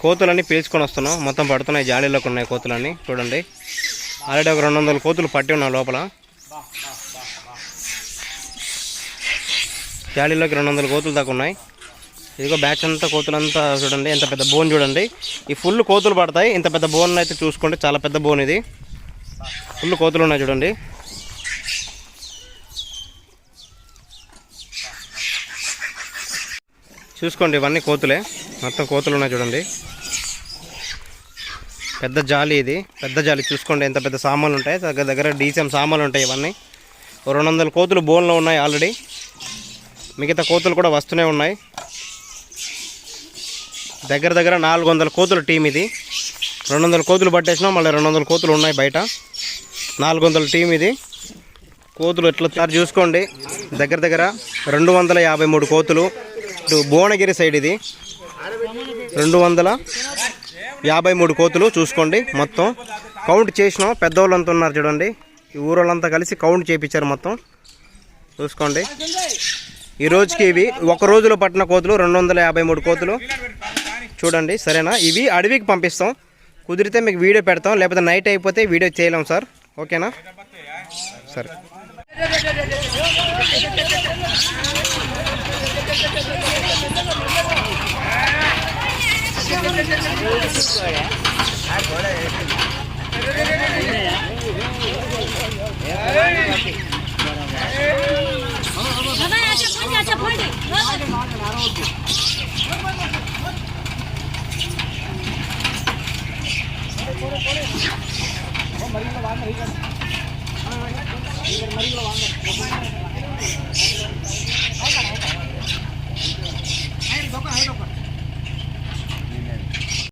కోతులన్నీ పీల్చుకొని వస్తున్నాం. మొత్తం పడుతున్నాయి. జాలీలోకి ఉన్నాయి కోతులన్నీ. చూడండి. ఆల్రెడీ ఒక రెండు వందల కోతులు పట్టి ఉన్నాయి లోపల. జాలీలోకి రెండు వందల కోతులు దాకా ఉన్నాయి. ఇదిగో బ్యాచ్ అంతా కోతులంతా చూడండి. ఎంత పెద్ద బోన్ చూడండి. ఈ ఫుల్ కోతులు పడతాయి. ఇంత పెద్ద బోన్ అయితే చూసుకోండి చాలా పెద్ద బోన్ ఇది. ఫుల్ కోతులు ఉన్నాయి చూడండి. చూసుకోండి ఇవన్నీ కోతులే. మొత్తం కోతులు ఉన్నాయి చూడండి. పెద్ద జాలి ఇది. పెద్ద జాలి. చూసుకోండి ఎంత పెద్ద సామాన్లు ఉంటాయి. దగ్గర దగ్గర డీసీఎం సామాన్లు ఉంటాయి ఇవన్నీ. రెండు వందల కోతులు బోన్లో ఉన్నాయి ఆల్రెడీ. మిగతా కోతులు కూడా వస్తూనే ఉన్నాయి. దగ్గర దగ్గర నాలుగు వందల కోతుల టీం ఇది. రెండు వందల కోతులు పట్టేసినాం మళ్ళీ రెండు వందల కోతులు ఉన్నాయి బయట. నాలుగు వందల టీం ఇది. కోతులు ఎట్లా చూసుకోండి. దగ్గర దగ్గర రెండు వందల యాభై మూడు కోతులు. ఇటు భువనగిరి సైడ్ ఇది. రెండు వందల యాభై మూడు కోతులు చూసుకోండి మొత్తం. కౌంట్ చేసినాం పెద్దవాళ్ళంతా ఉన్నారు చూడండి. ఈ ఊరోళ్ళంతా కలిసి కౌంట్ చేయించారు మొత్తం. చూసుకోండి. ఈ రోజుకి ఇవి ఒక రోజులో పట్టిన కోతులు రెండు వందల యాభై మూడు కోతులు. చూడండి సరేనా? ఇవి అడవికి పంపిస్తాం. కుదిరితే మీకు వీడియో పెడతాం. లేకపోతే నైట్ అయిపోతే వీడియో చేయలేం సార్. ఓకేనా? సరే. மறிகளை வாங்க மறிகளை வாங்க